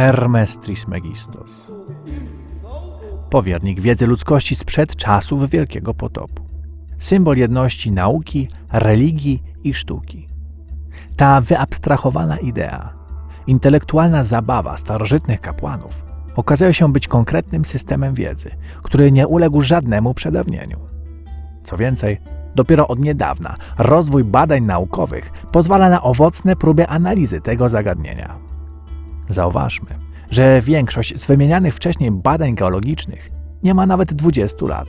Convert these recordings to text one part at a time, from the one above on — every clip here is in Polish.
Hermes Trismegistos. Powiernik wiedzy ludzkości sprzed czasów Wielkiego Potopu. Symbol jedności nauki, religii i sztuki. Ta wyabstrahowana idea, intelektualna zabawa starożytnych kapłanów okazała się być konkretnym systemem wiedzy, który nie uległ żadnemu przedawnieniu. Co więcej, dopiero od niedawna rozwój badań naukowych pozwala na owocne próby analizy tego zagadnienia. Zauważmy, że większość z wymienianych wcześniej badań geologicznych nie ma nawet 20 lat.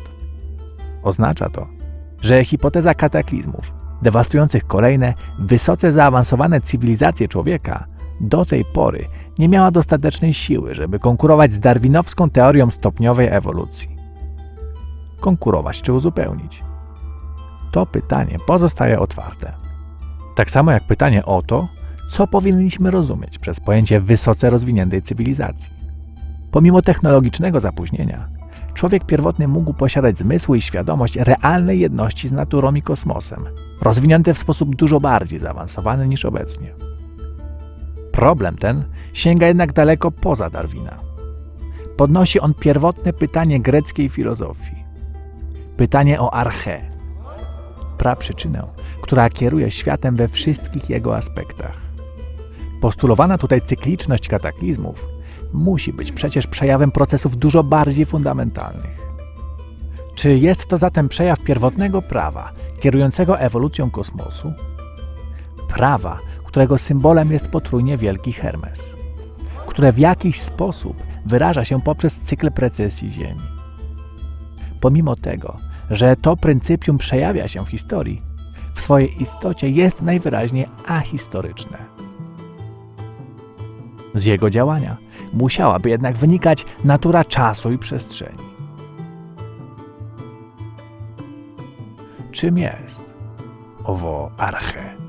Oznacza to, że hipoteza kataklizmów, dewastujących kolejne, wysoce zaawansowane cywilizacje człowieka, do tej pory nie miała dostatecznej siły, żeby konkurować z darwinowską teorią stopniowej ewolucji. Konkurować czy uzupełnić? To pytanie pozostaje otwarte. Tak samo jak pytanie o to, co powinniśmy rozumieć przez pojęcie wysoce rozwiniętej cywilizacji. Pomimo technologicznego zapóźnienia, człowiek pierwotny mógł posiadać zmysły i świadomość realnej jedności z naturą i kosmosem, rozwinięte w sposób dużo bardziej zaawansowany niż obecnie. Problem ten sięga jednak daleko poza Darwina. Podnosi on pierwotne pytanie greckiej filozofii. Pytanie o arche, praprzyczynę, która kieruje światem we wszystkich jego aspektach. Postulowana tutaj cykliczność kataklizmów musi być przecież przejawem procesów dużo bardziej fundamentalnych. Czy jest to zatem przejaw pierwotnego prawa kierującego ewolucją kosmosu? Prawa, którego symbolem jest potrójnie wielki Hermes, które w jakiś sposób wyraża się poprzez cykl precesji Ziemi. Pomimo tego, że to pryncypium przejawia się w historii, w swojej istocie jest najwyraźniej ahistoryczne. Z jego działania musiałaby jednak wynikać natura czasu i przestrzeni. Czym jest owo arche?